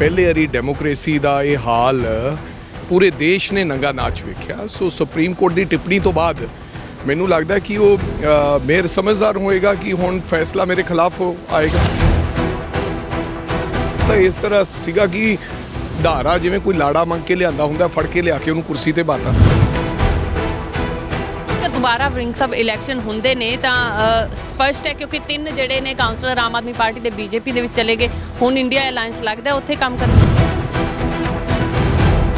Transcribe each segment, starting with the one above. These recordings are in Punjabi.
ਪਹਿਲੇ ਵਾਰੀ ਡੈਮੋਕ੍ਰੇਸੀ ਦਾ ਇਹ ਹਾਲ ਪੂਰੇ ਦੇਸ਼ ਨੇ ਨੰਗਾ ਨਾਚ ਵੇਖਿਆ। ਸੋ ਸੁਪਰੀਮ ਕੋਰਟ ਦੀ ਟਿੱਪਣੀ ਤੋਂ ਬਾਅਦ ਮੈਨੂੰ ਲੱਗਦਾ ਕਿ ਉਹ ਅ, ਮੇਰ ਸਮਝਦਾਰ ਹੋਏਗਾ ਕਿ ਹੁਣ ਫੈਸਲਾ ਮੇਰੇ ਖਿਲਾਫ ਆਏਗਾ। ਤਾਂ ਇਸ ਤਰ੍ਹਾਂ ਸੀਗਾ ਕਿ ਧਾਰਾ ਜਿਵੇਂ ਕੋਈ ਲਾੜਾ ਮੰਗ ਕੇ ਲਿਆਂਦਾ ਹੁੰਦਾ ਫੜ ਕੇ ਲਿਆ ਕੇ ਉਹਨੂੰ ਕੁਰਸੀ ਤੇ ਬਾਤਾ। ਜੇਕਰ ਦੁਬਾਰਾ ਵਿੰਗ ਸਬ ਇਲੈਕਸ਼ਨ ਹੁੰਦੇ ਨੇ, ਤਾਂ ਸਪਸ਼ਟ ਹੈ ਕਿਉਂਕਿ ਤਿੰਨ ਜਿਹੜੇ ਨੇ ਕਾਉਂਸਲਰ ਆਮ ਆਦਮੀ ਪਾਰਟੀ ਦੇ ਬੀਜੇਪੀ ਦੇ ਵਿੱਚ ਚਲੇ ਗਏ। ਹੁਣ ਇੰਡੀਆ ਅਲਾਈਅੰਸ ਲੱਗਦਾ, ਉੱਥੇ ਕੰਮ ਕਰਨ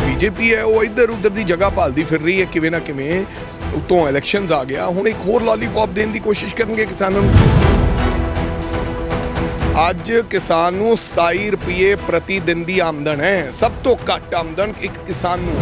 ਬੀਜੇਪੀ ਹੈ, ਉਹ ਇੱਧਰ ਉੱਧਰ ਦੀ ਜਗ੍ਹਾ ਭਾਲਦੀ ਫਿਰ ਰਹੀ ਹੈ, ਕਿਵੇਂ ਨਾ ਕਿਵੇਂ ਉਤੋਂ ਇਲੈਕਸ਼ਨਸ ਆ ਗਿਆ। ਹੁਣ ਇੱਕ ਹੋਰ ਲਾਲੀਪੌਪ ਦੇਣ ਦੀ ਕੋਸ਼ਿਸ਼ ਕਰਨਗੇ ਕਿਸਾਨਾਂ ਨੂੰ। ਅੱਜ ਕਿਸਾਨ ਨੂੰ 27 ਰੁਪਏ ਪ੍ਰਤੀ ਦਿਨ ਦੀ ਆਮਦਨ ਹੈ। ਸਭ ਤੋਂ ਘੱਟ ਆਮਦਨ ਇੱਕ ਕਿਸਾਨ ਨੂੰ।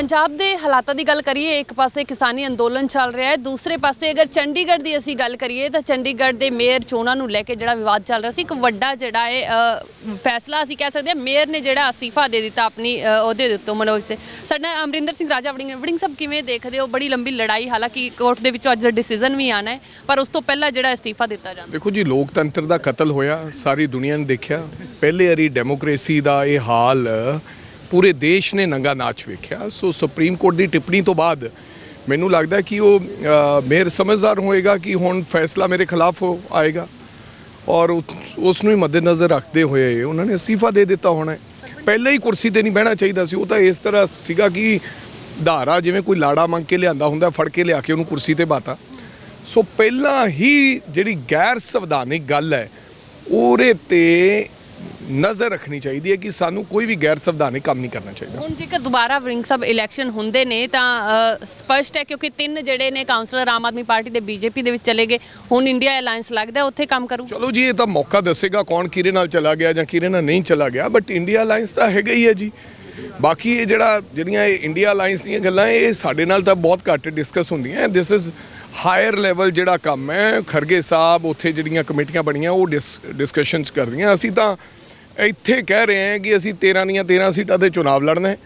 ਪੰਜਾਬ ਦੇ ਹਾਲਾਤਾਂ ਦੀ ਗੱਲ ਕਰੀਏ ਇੱਕ ਪਾਸੇ ਕਿਸਾਨੀ ਅੰਦੋਲਨ ਚੱਲ ਰਿਹਾ ਹੈ ਦੂਸਰੇ ਪਾਸੇ ਅਗਰ ਚੰਡੀਗੜ੍ਹ ਦੀ ਅਸੀਂ ਗੱਲ ਕਰੀਏ ਤਾਂ ਚੰਡੀਗੜ੍ਹ ਦੇ ਮੇਅਰ ਚੋਣਾਂ ਨੂੰ ਲੈ ਕੇ ਜਿਹੜਾ ਵਿਵਾਦ ਚੱਲ ਰਿਹਾ ਸੀ ਇੱਕ ਵੱਡਾ ਜਿਹੜਾ ਹੈ ਫੈਸਲਾ ਅਸੀਂ ਕਹਿ ਸਕਦੇ ਹਾਂ ਮੇਅਰ ਨੇ ਜਿਹੜਾ ਅਸਤੀਫਾ ਦੇ ਦਿੱਤਾ ਆਪਣੀ ਅ, ਅਹੁਦੇ ਮਨੋਜ ਤੇ। ਸਾਡਾ ਅਮਰਿੰਦਰ ਸਿੰਘ ਰਾਜਾ ਵੜਿੰਗ ਵੜਿੰਗ ਸਾਹਿਬ ਕਿਵੇਂ ਦੇਖਦੇ ਹੋ? ਬੜੀ ਲੰਬੀ ਲੜਾਈ ਹਾਲਾਂਕਿ ਕੋਰਟ ਦੇ ਵਿੱਚੋਂ ਅੱਜ ਡਿਸੀਜਨ ਵੀ ਆਣਾ ਹੈ ਪਰ ਉਸ ਤੋਂ ਪਹਿਲਾਂ ਜਿਹੜਾ ਅਸਤੀਫਾ ਦਿੱਤਾ ਜਾਂਦਾ ਦੇਖੋ ਜੀ ਲੋਕਤੰਤਰ ਦਾ ਕਤਲ ਹੋਇਆ ਸਾਰੀ ਦੁਨੀਆ ਨੇ ਦੇਖਿਆ। ਪਹਿਲੇ ਵਾਰੀ ਡੈਮੋਕ੍ਰੇਸੀ ਦਾ ਇਹ ਹਾਲ ਪੂਰੇ ਦੇਸ਼ ਨੇ ਨੰਗਾ ਨਾਚ ਵੇਖਿਆ। ਸੋ ਸੁਪਰੀਮ ਕੋਰਟ ਦੀ ਟਿੱਪਣੀ ਤੋਂ ਬਾਅਦ ਮੈਨੂੰ ਲੱਗਦਾ ਕਿ ਉਹ ਅ, ਮੇਰ ਸਮਝਦਾਰ ਹੋਏਗਾ ਕਿ ਹੁਣ ਫੈਸਲਾ ਮੇਰੇ ਖਿਲਾਫ ਹੋ ਆਏਗਾ ਔਰ ਉਸ ਨੂੰ ਹੀ ਮੱਦੇਨਜ਼ਰ ਰੱਖਦੇ ਹੋਏ ਉਹਨਾਂ ਨੇ ਅਸਤੀਫਾ ਦੇ ਦਿੱਤਾ ਹੋਣਾ ਪਹਿਲਾਂ ਹੀ ਕੁਰਸੀ ਤੇ ਨਹੀਂ ਬਹਿਣਾ ਚਾਹੀਦਾ ਸੀ। ਉਹ ਤਾਂ ਇਸ ਤਰ੍ਹਾਂ ਸੀਗਾ ਕਿ ਧਾਰਾ ਜਿਵੇਂ ਕੋਈ ਲਾੜਾ ਮੰਗ ਕੇ ਲਿਆਂਦਾ ਹੁੰਦਾ ਫੜ ਕੇ ਲਿਆ ਕੇ ਉਹਨੂੰ ਕੁਰਸੀ ਤੇ ਬਾਤਾ। ਸੋ ਪਹਿਲਾਂ ਹੀ ਜਿਹੜੀ ਗੈਰ ਸੰਵਿਧਾਨਿਕ ਗੱਲ ਹੈ ਉਹਦੇ ਤੇ ਨਜ਼ਰ ਰੱਖਣੀ ਚਾਹੀਦੀ ਹੈ ਕਿ ਸਾਨੂੰ ਕੋਈ ਵੀ ਗੈਰ ਸੰਵਿਧਾਨਿਕ ਕੰਮ ਨਹੀਂ ਕਰਨਾ ਚਾਹੀਦਾ। ਹੁਣ ਜੇਕਰ ਦੁਬਾਰਾ ਵਿੰਗ ਸਬ ਇਲੈਕਸ਼ਨ ਹੁੰਦੇ ਨੇ ਤਾਂ ਅ, ਸਪਸ਼ਟ ਹੈ ਕਿਉਂਕਿ ਤਿੰਨ ਜਿਹੜੇ ਨੇ ਕਾਉਂਸਲਰ ਆਮ ਆਦਮੀ ਪਾਰਟੀ ਦੇ ਬੀਜੇਪੀ ਦੇ ਵਿੱਚ ਚਲੇ ਗਏ। ਹੁਣ ਇੰਡੀਆ ਅਲਾਈਅੰਸ ਲੱਗਦਾ ਹੈ ਉੱਥੇ ਕੰਮ ਕਰੂ। ਚਲੋ ਜੀ ਇਹ ਤਾਂ ਮੌਕਾ ਦੱਸੇਗਾ ਕੌਣ ਕਿਹਦੇ ਨਾਲ ਚਲਾ ਗਿਆ ਜਾਂ ਕਿਹਦੇ ਨਾਲ ਨਹੀਂ ਚਲਾ ਗਿਆ ਬਟ ਇੰਡੀਆ ਅਲਾਈਅੰਸ ਤਾਂ ਹੈਗਾ ਹੀ ਹੈ ਜੀ। ਬਾਕੀ ਇਹ ਜਿਹੜਾ ਜਿਹੜੀਆਂ ਇਹ ਇੰਡੀਆ ਅਲਾਈਅੰਸ ਦੀਆਂ ਗੱਲਾਂ ਇਹ ਸਾਡੇ ਨਾਲ ਤਾਂ ਬਹੁਤ ਘੱਟ ਡਿਸਕਸ ਹੁੰਦੀਆਂ। ਦਿਸ ਇਜ਼ ਹਾਇਰ ਲੈਵਲ ਜਿਹੜਾ ਕੰਮ ਹੈ ਖਰਗੇ ਸਾਹਿਬ ਉੱਥੇ ਜਿਹੜੀਆਂ ਕਮੇਟੀਆਂ ਬਣੀਆਂ ਉਹ ਡਿਸਕਸ਼ਨਸ ਕਰ ਰਹੀਆਂ। ਅਸੀਂ ਤਾਂ ਇੱਥੇ ਕਹਿ ਰਹੇ ਹਾਂ ਕਿ ਅਸੀਂ 13 ਦੀਆਂ 13 ਸੀਟਾਂ ਤੇ ਚੁਣਾਵ ਲੜਨਾ ਹੈ।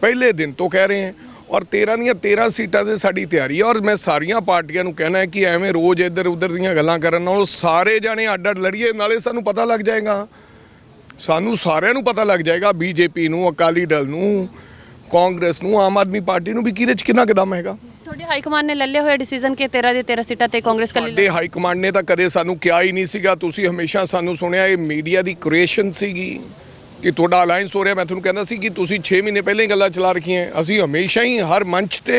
ਪਹਿਲੇ ਦਿਨ ਤੋਂ ਕਹਿ ਰਹੇ ਹਾਂ। ਔਰ 13 ਦੀਆਂ 13 ਸੀਟਾਂ ਤੇ ਸਾਡੀ ਤਿਆਰੀ ਹੈ। ਔਰ ਮੈਂ ਸਾਰੀਆਂ ਪਾਰਟੀਆਂ ਨੂੰ ਕਹਿਣਾ ਹੈ ਕਿ ਐਵੇਂ ਰੋਜ਼ ਇੱਧਰ ਉੱਧਰ ਦੀਆਂ ਗੱਲਾਂ ਕਰਨ ਨਾਲੋਂ ਸਾਰੇ ਜਾਣੇ ਅੱਡ ਅੱਡ ਲੜੀਏ, ਨਾਲੇ ਸਾਨੂੰ ਪਤਾ ਲੱਗ ਜਾਏਗਾ। ਸਾਨੂੰ ਸਾਰਿਆਂ ਨੂੰ ਪਤਾ ਲੱਗ ਜਾਏਗਾ, ਬੀਜੇਪੀ ਨੂੰ, ਅਕਾਲੀ ਦਲ ਨੂੰ, ਕਾਂਗਰਸ ਨੂੰ, ਆਮ ਆਦਮੀ ਪਾਰਟੀ ਨੂੰ ਵੀ ਕਿਹਦੇ ਚ ਕਿੰਨਾ ਕਦਮ ਹੈਗਾ। ਤੁਹਾਡੀ ਹਾਈ ਕਮਾਂਡ ਨੇ ਲੈ ਲਿਆ ਹੋਇਆ ਡਿਸੀਜਨ ਕਿ 13 ਦੇ 13 ਸੀਟਾਂ ਤੇ ਕਾਂਗਰਸ ਕੱਲੀ ਸਾਡੇ ਹਾਈ ਕਮਾਂਡ ਨੇ ਤਾਂ ਕਦੇ ਸਾਨੂੰ ਕਿਹਾ ਹੀ ਨਹੀਂ ਸੀਗਾ। ਤੁਸੀਂ ਹਮੇਸ਼ਾ ਸਾਨੂੰ ਸੁਣਿਆ ਇਹ ਮੀਡੀਆ ਦੀ ਕ੍ਰੀਏਸ਼ਨ ਸੀਗੀ ਕਿ ਤੁਹਾਡਾ ਅਲਾਈਅੰਸ ਹੋ ਰਿਹਾ। ਮੈਂ ਤੁਹਾਨੂੰ ਕਹਿੰਦਾ ਸੀ ਕਿ ਤੁਸੀਂ 6 ਮਹੀਨੇ ਪਹਿਲਾਂ ਹੀ ਗੱਲਾਂ ਚਲਾ ਰੱਖੀਆਂ ਅਸੀਂ ਹਮੇਸ਼ਾ ਹੀ ਹਰ ਮੰਚ ਤੇ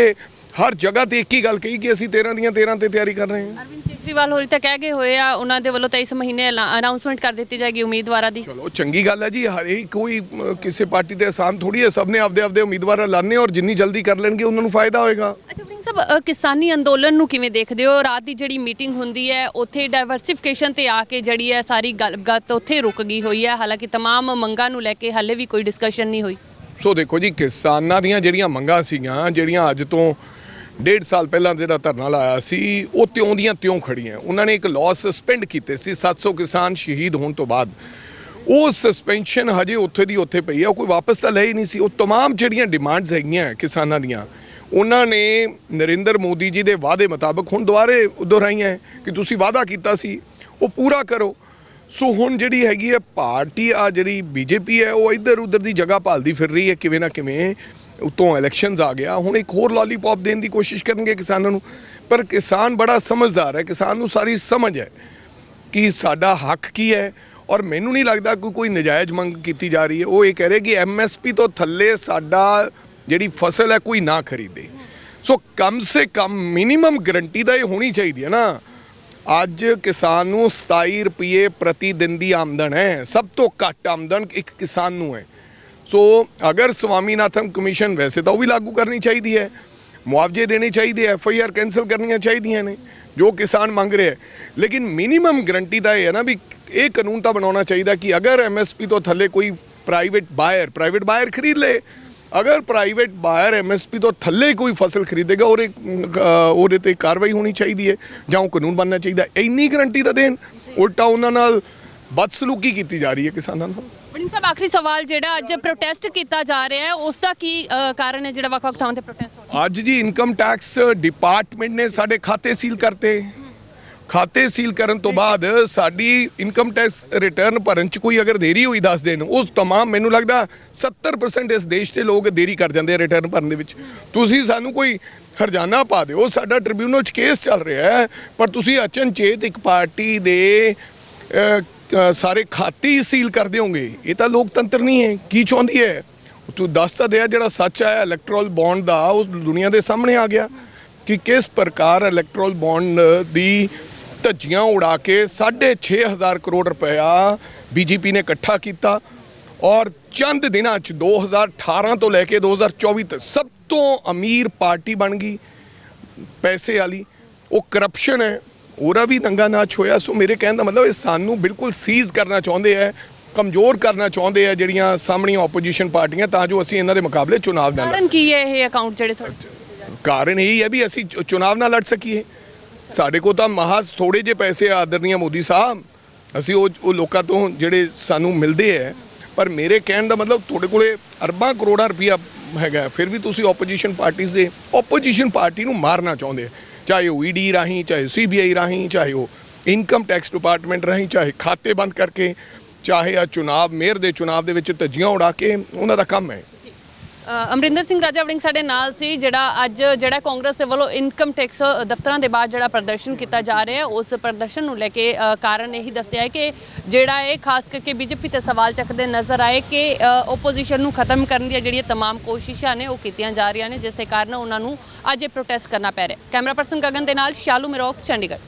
ਹਰ ਜਗ੍ਹਾ ਤੇ ਇੱਕ ਹੀ ਗੱਲ ਕਹੀ ਕਿ ਅਸੀਂ 13 ਦੀਆਂ 13 ਤੇ ਤਿਆਰੀ ਕਰ ਰਹੇ ਹਾਂ। ਅਰਵਿੰਦ ਕੇਜਰੀਵਾਲ ਹੋਰੀ ਤਾਂ ਕਹਿ ਗਏ ਹੋਏ ਆ ਉਹਨਾਂ ਦੇ ਵੱਲੋਂ ਤਾਂ ਇਸ ਮਹੀਨੇ ਅਨਾਉਂਸਮੈਂਟ ਕਰ ਦਿੱਤੀ ਜਾਏਗੀ ਉਮੀਦਵਾਰਾਂ ਦੀ। ਚਲੋ ਚੰਗੀ ਗੱਲ ਹੈ ਜੀ। ਹਰ ਇੱਕ ਕੋਈ ਕਿਸੇ ਪਾਰਟੀ ਤੇ ਆਸਾਨ ਥੋੜੀ ਹੈ। ਸਭ ਨੇ ਆਪਦੇ ਆਪਦੇ ਉਮੀਦਵਾਰ ਲਾਣੇ ਔਰ ਜਿੰਨੀ ਜਲਦੀ ਕਰ ਲੈਣਗੇ ਉਹਨਾਂ ਨੂੰ ਫਾਇਦਾ ਹੋਏਗਾ। ਅੱਛਾ ਵੜਿੰਗ ਸਾਹਿਬ ਅ, ਕਿਸਾਨੀ ਅੰਦੋਲਨ ਨੂੰ ਕਿਵੇਂ ਦੇਖਦੇ ਹੋ ਰਾਤ ਦੀ ਜਿਹੜੀ ਮੀਟਿੰਗ ਹੁੰਦੀ ਹੈ ਉੱਥੇ ਡਾਈਵਰਸਿਫਿਕੇਸ਼ਨ ਤੇ ਆ ਕੇ ਜਿਹੜੀ ਹੈ ਸਾਰੀ ਗੱਲਬਾਤ ਉੱਥੇ ਰੁਕ ਗਈ ਹੋਈ ਹੈ ਹਾਲਾਂਕਿ तमाम ਮੰਗਾਂ ਨੂੰ ਲੈ ਕੇ ਹਾਲੇ ਵੀ ਕੋਈ ਡਿਸਕਸ਼ਨ ਨਹੀਂ ਹੋਈ ਸੋ ਦੇਖੋ ਜੀ ਕਿਸਾਨਾਂ ਦੀਆਂ ਜਿਹੜੀਆਂ ਮੰਗਾਂ ਸੀਗੀਆਂ ਜਿਹੜੀਆਂ ਅੱਜ ਤੋਂ ਡੇਢ ਸਾਲ ਪਹਿਲਾਂ ਜਿਹੜਾ ਧਰਨਾ ਲਾਇਆ ਸੀ ਉਹ ਤਿਉਂ ਦੀਆਂ ਤਿਉਂ ਖੜੀਆਂ ਉਹਨਾਂ ਨੇ ਇੱਕ ਲਾਅ ਸਸਪੈਂਡ ਕੀਤੇ ਸੀ 700 ਕਿਸਾਨ ਸ਼ਹੀਦ ਹੋਣ ਤੋਂ ਬਾਅਦ ਉਹ ਸਸਪੈਂਸ਼ਨ ਹਜੇ ਉੱਥੇ ਦੀ ਉੱਥੇ ਪਈ ਹੈ ਉਹ ਕੋਈ ਵਾਪਸ ਤਾਂ ਲੈ ਹੀ ਨਹੀਂ ਸੀ ਉਹ तमाम ਜਿਹੜੀਆਂ ਡਿਮਾਂਡਸ ਹੈਗੀਆਂ ਕਿਸਾਨਾਂ ਦੀਆਂ ਉਹਨਾਂ ਨੇ ਨਰਿੰਦਰ ਮੋਦੀ ਜੀ ਦੇ ਵਾਅਦੇ ਮੁਤਾਬਕ ਹੁਣ ਦੁਬਾਰੇ ਦੁਹਰਾਈਆਂ ਹੈ ਕਿ ਤੁਸੀਂ ਵਾਅਦਾ ਕੀਤਾ ਸੀ, ਉਹ ਪੂਰਾ ਕਰੋ। ਸੋ ਹੁਣ ਜਿਹੜੀ ਹੈਗੀ ਹੈ ਪਾਰਟੀ ਆ, ਜਿਹੜੀ ਬੀਜੇਪੀ ਹੈ, ਉਹ ਇੱਧਰ ਉੱਧਰ ਦੀ ਜਗ੍ਹਾ ਭਾਲਦੀ ਫਿਰ ਰਹੀ ਹੈ, ਕਿਵੇਂ ਨਾ ਕਿਵੇਂ ਉਤੋਂ ਇਲੈਕਸ਼ਨਸ ਆ ਗਿਆ। ਹੁਣ ਇੱਕ ਹੋਰ ਲਾਲੀਪੌਪ ਦੇਣ ਦੀ ਕੋਸ਼ਿਸ਼ ਕਰਨਗੇ ਕਿਸਾਨਾਂ ਨੂੰ। ਪਰ ਕਿਸਾਨ ਬੜਾ ਸਮਝਦਾਰ ਹੈ, ਕਿਸਾਨ ਨੂੰ ਸਾਰੀ ਸਮਝ ਹੈ ਕਿ ਸਾਡਾ ਹੱਕ ਕੀ ਹੈ। ਔਰ ਮੈਨੂੰ ਨਹੀਂ ਲੱਗਦਾ ਕਿ ਕੋਈ ਨਜਾਇਜ਼ ਮੰਗ ਕੀਤੀ ਜਾ ਰਹੀ ਹੈ। ਉਹ ਇਹ ਕਹਿ ਰਹੇ ਕਿ ਐਮਐਸਪੀ ਤੋਂ ਥੱਲੇ ਸਾਡਾ ਜਿਹੜੀ ਫਸਲ ਹੈ ਕੋਈ ਨਾ ਖਰੀਦੇ। ਸੋ ਕਮ ਸੇ ਕਮ ਮਿਨੀਮਮ ਗਰੰਟੀ ਦਾ ਇਹ ਹੋਣੀ ਚਾਹੀਦੀ ਹੈ ਨਾ। ਅੱਜ ਕਿਸਾਨ ਨੂੰ 27 ਰੁਪਏ ਪ੍ਰਤੀ ਦਿਨ ਦੀ ਆਮਦਨ ਹੈ। ਸਭ ਤੋਂ ਘੱਟ ਆਮਦਨ ਇੱਕ ਕਿਸਾਨ ਨੂੰ ਹੈ। ਸੋ ਅਗਰ ਸਵਾਮੀਨਾਥਨ ਕਮਿਸ਼ਨ ਵੈਸੇ ਤਾਂ ਉਹ ਵੀ ਲਾਗੂ ਕਰਨੀ ਚਾਹੀਦੀ ਹੈ। ਮੁਆਵਜ਼ੇ ਦੇਣੇ ਚਾਹੀਦੇ ਐਫ ਆਈ ਆਰ ਕੈਨਸਲ ਕਰਨੀਆਂ ਚਾਹੀਦੀਆਂ ਨੇ, ਜੋ ਕਿਸਾਨ ਮੰਗ ਰਿਹਾ ਲੇਕਿਨ ਮਿਨੀਮਮ ਗਰੰਟੀ ਦਾ ਇਹ ਹੈ ਨਾ ਵੀ ਇਹ ਕਾਨੂੰਨ ਤਾਂ ਬਣਾਉਣਾ ਚਾਹੀਦਾ ਕਿ ਅਗਰ ਐਮਐਸਪੀ ਤੋਂ ਥੱਲੇ ਕੋਈ ਪ੍ਰਾਈਵੇਟ ਬਾਇਰ ਪ੍ਰਾਈਵੇਟ ਬਾਇਰ ਖਰੀਦ ਲੇ ਅਗਰ ਪ੍ਰਾਈਵੇਟ ਬਾਇਰ ਐਮਐਸਪੀ ਤੋਂ ਥੱਲੇ ਕੋਈ ਫਸਲ ਖਰੀਦੇਗਾ ਉਹਦੇ ਉਹਦੇ ਤੇ ਕਾਰਵਾਈ ਹੋਣੀ ਚਾਹੀਦੀ ਹੈ ਜਾਂ ਉਹ ਕਾਨੂੰਨ ਬਣਨਾ ਚਾਹੀਦਾ ਇੰਨੀ ਗਰੰਟੀ ਤਾਂ ਦੇਣ ਉਲਟਾ ਉਹਨਾਂ ਨਾਲ ਬਦਸਲੂਕੀ ਕੀਤੀ ਜਾ ਰਹੀ ਹੈ ਕਿਸਾਨਾਂ ਨਾਲ। ਵੜਿੰਗ ਸਾਹਿਬ ਆਖਰੀ ਸਵਾਲ ਜਿਹੜਾ ਅੱਜ ਪ੍ਰੋਟੈਸਟ ਕੀਤਾ ਜਾ ਰਿਹਾ ਹੈ ਉਸ ਦਾ ਕੀ ਕਾਰਨ ਹੈ ਜਿਹੜਾ ਵੱਖ-ਵੱਖ ਥਾਵਾਂ ਤੇ ਪ੍ਰੋਟੈਸਟ ਹੋ ਰਿਹਾ ਅੱਜ ਜੀ ਇਨਕਮ ਟੈਕਸ ਡਿਪਾਰਟਮੈਂਟ ਨੇ ਸਾਡੇ ਖਾਤੇ ਸੀਲ ਕਰਤੇ। ਖਾਤੇ ਸੀਲ ਕਰਨ ਤੋਂ ਬਾਅਦ ਸਾਡੀ ਇਨਕਮ ਟੈਕਸ ਰਿਟਰਨ ਭਰਨ ਚ ਕੋਈ ਅਗਰ ਦੇਰੀ ਹੋਈ ਦੱਸ ਦੇਣ ਉਹ ਤਮਾਮ ਮੈਨੂੰ ਲੱਗਦਾ 70% ਇਸ ਦੇਸ਼ ਦੇ ਲੋਕ ਦੇਰੀ ਕਰ ਜਾਂਦੇ ਆ ਰਿਟਰਨ ਭਰਨ ਦੇ ਵਿੱਚ। ਤੁਸੀਂ ਸਾਨੂੰ ਕੋਈ ਹਰਜਾਨਾ ਪਾ ਦਿਓ, ਸਾਡਾ ਟ੍ਰਿਬਿਊਨਲ 'ਚ ਕੇਸ ਚੱਲ ਰਿਹਾ ਹੈ, ਪਰ ਤੁਸੀਂ ਅਚਨਚੇਤ ਇੱਕ ਪਾਰਟੀ ਦੇ ਸਾਰੇ ਖਾਤੇ ਸੀਲ ਕਰ ਦਿਓਗੇ। ਇਹ ਤਾਂ ਲੋਕਤੰਤਰ ਨਹੀਂ ਹੈ, ਕੀ ਚਾਹੁੰਦੀ ਹੈ? ਤੂੰ ਦੱਸ ਤਾਂ ਦਿਆ ਜਿਹੜਾ ਸੱਚ ਹੈ ਇਲੈਕਟ੍ਰੋਲ ਬੌਂਡ ਦਾ, ਉਹ ਦੁਨੀਆ ਦੇ ਸਾਹਮਣੇ ਆ ਗਿਆ। ਕਿ ਕਿਸ ਪ੍ਰਕਾਰ ਇਲੈਕਟ੍ਰੋਲ ਬੌਂਡ ਦੀ ਧੱਜੀਆਂ ਉਡਾ ਕੇ 6500 ਕਰੋੜ ਰੁਪਇਆ ਬੀਜੇਪੀ ਨੇ ਇਕੱਠਾ ਕੀਤਾ ਔਰ ਚੰਦ ਦਿਨਾਂ ਚ 2018 ਤੋਂ ਲੈ ਕੇ 2024 ਤੱਕ ਸਭ ਤੋਂ ਅਮੀਰ ਪਾਰਟੀ ਬਣ ਗਈ ਪੈਸੇ ਵਾਲੀ। ਉਹ ਕਰਪਸ਼ਨ ਹੈ ਉਹਦਾ ਵੀ ਨੰਗਾ ਨਾਚ ਹੋਇਆ। ਸੋ ਮੇਰੇ ਕਹਿਣ ਦਾ ਮਤਲਬ ਇਹ ਸਾਨੂੰ ਬਿਲਕੁਲ ਸੀਜ਼ ਕਰਨਾ ਚਾਹੁੰਦੇ ਆ ਕਮਜ਼ੋਰ ਕਰਨਾ ਚਾਹੁੰਦੇ ਆ ਜਿਹੜੀਆਂ ਸਾਹਮਣੀਆਂ ਆਪੋਜੀਸ਼ਨ ਪਾਰਟੀਆਂ ਤਾਂ ਜੋ ਅਸੀਂ ਇਹਨਾਂ ਦੇ ਮੁਕਾਬਲੇ ਚੁਣਾਵ ਨਾ ਲੜ ਕਾਰਨ ਕੀ ਹੈ ਇਹ ਅਕਾਊਂਟ ਜਿਹੜੇ ਤੁਹਾਡੇ ਕਾਰਨ ਇਹ ਹੈ ਵੀ ਅਸੀਂ ਚੁਣਾਵ ਨਾ ਲੜ ਸਕੀਏ। ਸਾਡੇ ਕੋਲ ਤਾਂ ਮਹਾਜ਼ ਥੋੜੇ ਜਿਹੇ ਪੈਸੇ ਆ ਮੋਦੀ ਸਾਹਿਬ। ਅਸੀਂ ਉਹ ਉਹ ਲੋਕਾਂ ਤੋਂ ਜਿਹੜੇ ਸਾਨੂੰ ਮਿਲਦੇ ਹੈ ਪਰ ਮੇਰੇ ਕਹਿਣ ਦਾ ਮਤਲਬ ਤੁਹਾਡੇ ਕੋਲੇ ਅਰਬਾਂ ਕਰੋੜਾਂ ਰੁਪਈਆ ਹੈਗਾ। ਫਿਰ ਵੀ ਤੁਸੀਂ ਆਪੋਜੀਸ਼ਨ ਪਾਰਟੀਆਂ ਦੇ ਆਪੋਜੀਸ਼ਨ ਪਾਰਟੀ ਨੂੰ ਮਾਰਨਾ ਚਾਹੁੰਦੇ। ਚਾਹੇ ਉਹ ਈਡੀ ਰਾਹੀਂ, ਚਾਹੇ ਸੀਬੀਆਈ ਰਾਹੀਂ, ਚਾਹੇ ਉਹ ਇਨਕਮ ਟੈਕਸ ਡਿਪਾਰਟਮੈਂਟ ਰਾਹੀਂ, ਚਾਹੇ ਖਾਤੇ ਬੰਦ ਕਰਕੇ, ਚਾਹੇ ਆ ਚੁਣਾਵ, ਮੇਅਰ ਦੇ ਚੁਣਾਵ ਦੇ ਵਿੱਚ ਧੱਜੀਆਂ ਉਡਾ ਕੇ, ਉਹਨਾਂ ਦਾ ਕੰਮ ਹੈ ਅਮਰਿੰਦਰ ਸਿੰਘ ਰਾਜਾ ਵੜਿੰਗ ਸਾਡੇ ਨਾਲ ਸੀ ਜਿਹੜਾ ਅੱਜ ਜਿਹੜਾ ਕਾਂਗਰਸ ਦੇ ਵੱਲੋਂ ਇਨਕਮ ਟੈਕਸ ਦਫ਼ਤਰਾਂ ਦੇ ਬਾਹਰ ਜਿਹੜਾ ਪ੍ਰਦਰਸ਼ਨ ਕੀਤਾ ਜਾ ਰਿਹਾ ਹੈ ਉਸ ਪ੍ਰਦਰਸ਼ਨ ਨੂੰ ਲੈ ਕੇ ਅ, ਕਾਰਨ ਇਹੀ ਦੱਸਿਆ ਹੈ ਕਿ ਜਿਹੜਾ ਇਹ ਖਾਸ ਕਰਕੇ ਬੀਜੇਪੀ ਤੇ ਸਵਾਲ ਚੱਕਦੇ ਨਜ਼ਰ ਆਏ ਕਿ ਓਪੋਜੀਸ਼ਨ ਨੂੰ ਖਤਮ ਕਰਨ ਦੀਆਂ ਜਿਹੜੀਆਂ तमाम ਕੋਸ਼ਿਸ਼ਾਂ ਨੇ ਉਹ ਕੀਤੀਆਂ ਜਾ ਰਹੀਆਂ ਨੇ ਜਿਸ ਦੇ ਕਾਰਨ ਉਹਨਾਂ ਨੂੰ ਅੱਜ ਇਹ ਪ੍ਰੋਟੈਸਟ ਕਰਨਾ ਪੈ ਰਿਹਾ ਕੈਮਰਾ ਪਰਸਨ ਗਗਨ ਦੇ ਨਾਲ ਸ਼ਾਲੂ ਮਿਰੋਕ ਚੰਡੀਗੜ੍ਹ